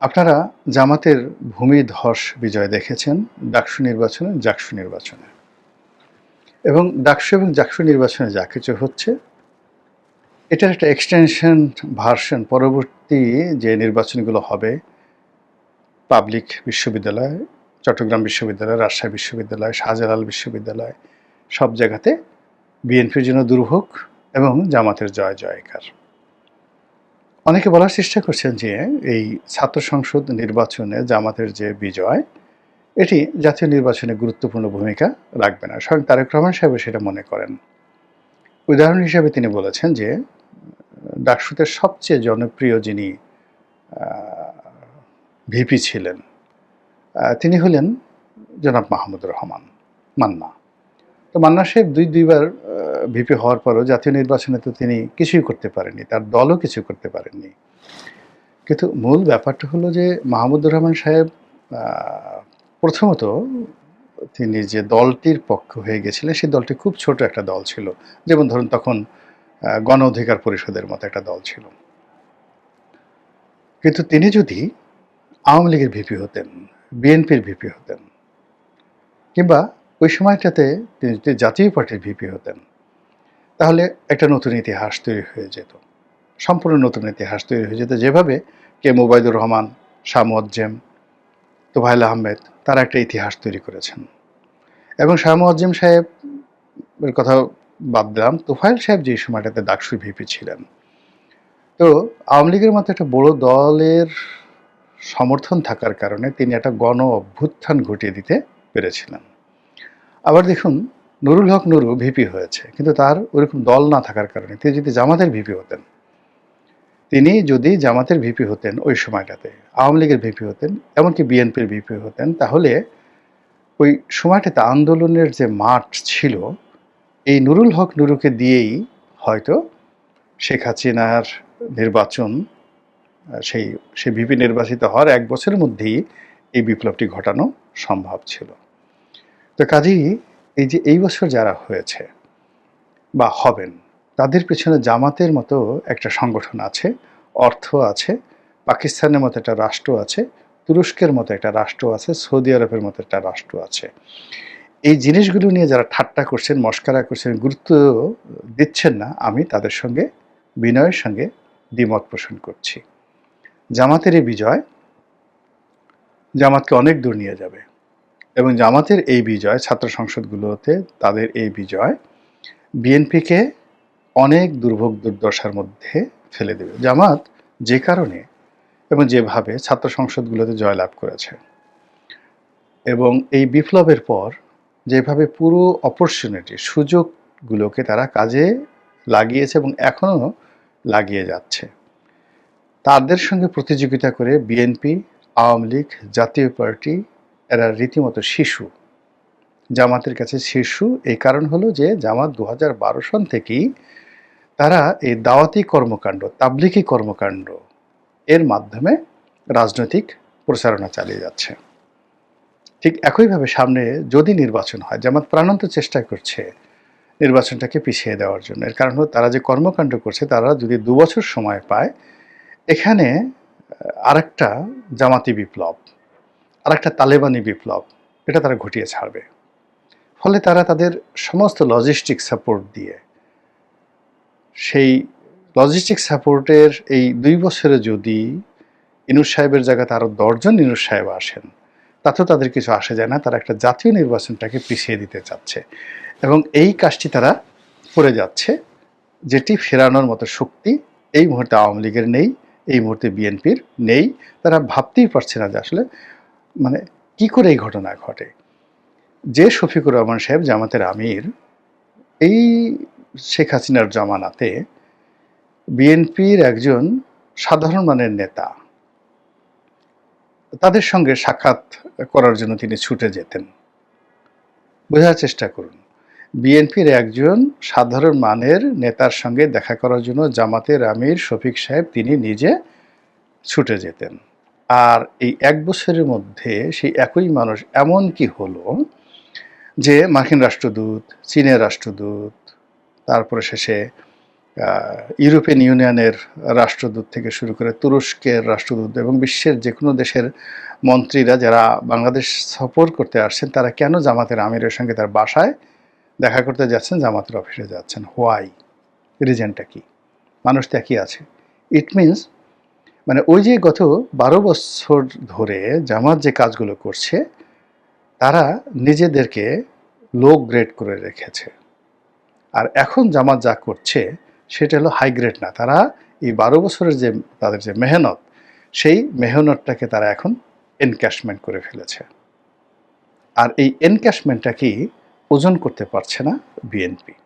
আপনারা জামাতের ভূমি ধস বিজয় দেখেছেন, ডাকসু নির্বাচনে, জাকসু নির্বাচনে। এবং ডাকসু এবং জাকসু নির্বাচনে যা কিছু হচ্ছে, এটার একটা এক্সটেনশন ভার্সন পরবর্তী যে নির্বাচনগুলো হবে পাবলিক বিশ্ববিদ্যালয়, চট্টগ্রাম বিশ্ববিদ্যালয়, রাজশাহী বিশ্ববিদ্যালয়, শাহজালাল বিশ্ববিদ্যালয়, সব জায়গাতে বিএনপির জন্য দুর্ভোগ এবং জামাতের জয় জয়কার অনেকে বলার চেষ্টা করছেন যে এই ছাত্র সংসদ নির্বাচনে জামাতের যে বিজয়, এটি জাতীয় নির্বাচনে গুরুত্বপূর্ণ ভূমিকা রাখবে না। স্বয়ং তারেক রহমান সাহেব সেটা মনে করেন। উদাহরণ হিসেবে তিনি বলেছেন যে ডাকসুতের সবচেয়ে জনপ্রিয় যিনি ভিপি ছিলেন তিনি হলেন জনাব মাহমুদুর রহমান, মান্না। তো মান্না সাহেব দুই দুইবার ভিপি হওয়ার পরও জাতীয় নির্বাচনে তো তিনি কিছুই করতে পারেননি, তার দলও কিছু করতে পারেননি। কিন্তু মূল ব্যাপারটা হলো যে মাহমুদুর রহমান সাহেব প্রথমত তিনি যে দলটির পক্ষ হয়ে গেছিলেন, সেই দলটি খুব ছোট একটা দল ছিল। যেমন ধরুন তখন গণ অধিকার পরিষদের মতো একটা দল ছিল। কিন্তু তিনি যদি আওয়ামী লীগের ভিপি হতেন, বিএনপির ভিপি হতেন, কিংবা ওই সময়টাতে তিনি যদি জাতীয় পার্টির ভিপি হতেন তাহলে একটা নতুন ইতিহাস তৈরি হয়ে যেত। সম্পূর্ণ নতুন ইতিহাস তৈরি হয়ে যেত যেভাবে কে মুবাইদুর রহমান শাহ মুয়াজ্জেম তোফাইল আহমেদ, তারা একটা ইতিহাস তৈরি করেছেন। এবং শাহ মুয়াজ্জেম সাহেবের কথা বাদ দিলাম তোফাইল সাহেব যে সময়টাতে ডাকসুই ভিপি ছিলেন। তো আওয়ামী লীগের মতো একটা বড় দলের সমর্থন থাকার কারণে তিনি একটা গণ অভ্যুত্থান ঘটিয়ে দিতে পেরেছিলেন। আবার দেখুন নুরুল হক নুরু ভিপি হয়েছে, কিন্তু তার ওরকম দল না থাকার কারণে তিনি যদি জামাতের ভিপি হতেন, তিনি যদি জামাতের ভিপি হতেন ওই সময়টাতে, আওয়ামী লীগের ভিপি হতেন, এমনকি বিএনপির ভিপি হতেন, তাহলে ওই সময়টাতে আন্দোলনের যে মাঠ ছিল, এই নুরুল হক নুরুকে দিয়েই হয়তো শেখ হাসিনার নির্বাচন সেই সেই ভিপি নির্বাচিত হওয়ার এক বছরের মধ্যেই এই বিপ্লবটি ঘটানো সম্ভব ছিল। তো কাজেই এই যে এই বছর যারা হয়েছে বা হবেন, তাদের পেছনে জামাতের মতো একটা সংগঠন আছে, অর্থ আছে, পাকিস্তানের মতো একটা রাষ্ট্র আছে, তুরস্কের মতো একটা রাষ্ট্র আছে, সৌদি আরবের মতো একটা রাষ্ট্র আছে। এই জিনিসগুলো নিয়ে যারা ঠাট্টা করছেন, মস্কারা করছেন, গুরুত্ব দিচ্ছেন না, আমি তাদের সঙ্গে, বিনয়ের সঙ্গে দ্বিমত পোষণ করছি। জামাতের এই বিজয় জামাতকে অনেক দূর নিয়ে যাবে। এবং জামাতের এই বিজয়, ছাত্র সংসদগুলোতে তাদের এই বিজয় বিএনপিকে অনেক দুর্ভোগ দুর্দশার মধ্যে ফেলে দেবে। জামাত যে কারণে এবং যেভাবে ছাত্র সংসদগুলোতে জয়লাভ করেছে এবং এই বিপ্লবের পর যেভাবে পুরো অপরচুনিটি সুযোগগুলোকে তারা কাজে লাগিয়েছে এবং এখনও লাগিয়ে যাচ্ছে, তাদের সঙ্গে প্রতিযোগিতা করে বিএনপি, আওয়ামী লীগ, জাতীয় পার্টি এরা রীতিমতো শিশু। জামাতের কাছে শিশু, এই কারণ হলো যে জামাত দু বারো সন থেকেই তারা এই দাওয়াতি কর্মকাণ্ড তাবলিকি কর্মকাণ্ড এর মাধ্যমে রাজনৈতিক প্রচারণা চালিয়ে যাচ্ছে। ঠিক একইভাবে সামনে যদি নির্বাচন হয়, জামাত প্রাণান্ত চেষ্টা করছে নির্বাচনটাকে পিছিয়ে দেওয়ার জন্য। এর কারণ হলো তারা যে কর্মকাণ্ড করছে, তারা যদি দু বছর সময় পায়, এখানে আরেকটা জামাতি বিপ্লব আরেকটা তালেবানি বিপ্লব, এটা তারা ঘটিয়ে ছাড়বে। ফলে তারা তাদের সমস্ত লজিস্টিক সাপোর্ট দিয়ে সেই লজিস্টিক সাপোর্টের এই দুই বছরে যদি ইনুস সাহেবের জায়গাতে আরও দশজন ইনুস সাহেব আসেন, তাতেও তাদের কিছু আসে যায় না, তারা একটা জাতীয় নির্বাচনটাকে পিছিয়ে দিতে চাচ্ছে। এবং এই কাজটি তারা করে যাচ্ছে, যেটি ফেরানোর মতো শক্তি এই মুহূর্তে আওয়ামী লীগের নেই, এই মুহূর্তে বিএনপির নেই, তারা ভাবতেই পারছে না যে আসলে মানে কি করে এই ঘটনা ঘটে? যে শফিকুর রহমান সাহেব জামাতের আমির, এই শেখ হাসিনার জামানাতে বিএনপির একজন সাধারণ মানের নেতা, তাদের সঙ্গে সাক্ষাৎ করার জন্য তিনি ছুটে যেতেন। বোঝার চেষ্টা করুন, বিএনপির একজন সাধারণ মানের নেতার সঙ্গে দেখা করার জন্য জামাতের আমির শফিক সাহেব তিনি নিজে ছুটে যেতেন। আর এই এক বছরের মধ্যে সেই একই মানুষ এমন কি হলো যে মার্কিন রাষ্ট্রদূত, চীনের রাষ্ট্রদূত, তারপরে শেষে ইউরোপিয়ান ইউনিয়নের রাষ্ট্রদূত থেকে শুরু করে তুরস্কের রাষ্ট্রদূত এবং বিশ্বের যে কোনো দেশের মন্ত্রীরা যারা বাংলাদেশ সফর করতে আসছেন, তারা কেন জামাতের আমিরের সঙ্গে তার বাসায় দেখা করতে যাচ্ছেন, জামাতের অফিসে যাচ্ছেন? হোয়াই রিজনটা কি? মানুষ তো একই আছে। ইট মিনস মানে ওই যে গত বারো বছর ধরে জামাত যে কাজগুলো করছে, তারা নিজেদেরকে লো গ্রেড করে রেখেছে। আর এখন জামাত যা করছে, সেটা হলো হাই গ্রেড না। তারা এই বারো বছরের যে, তাদের যে মেহনত, সেই মেহনতটাকে তারা এখন এনক্যাশমেন্ট করে ফেলেছে। আর এই এনক্যাশমেন্টটা কি ওজন করতে পারছে না বিএনপি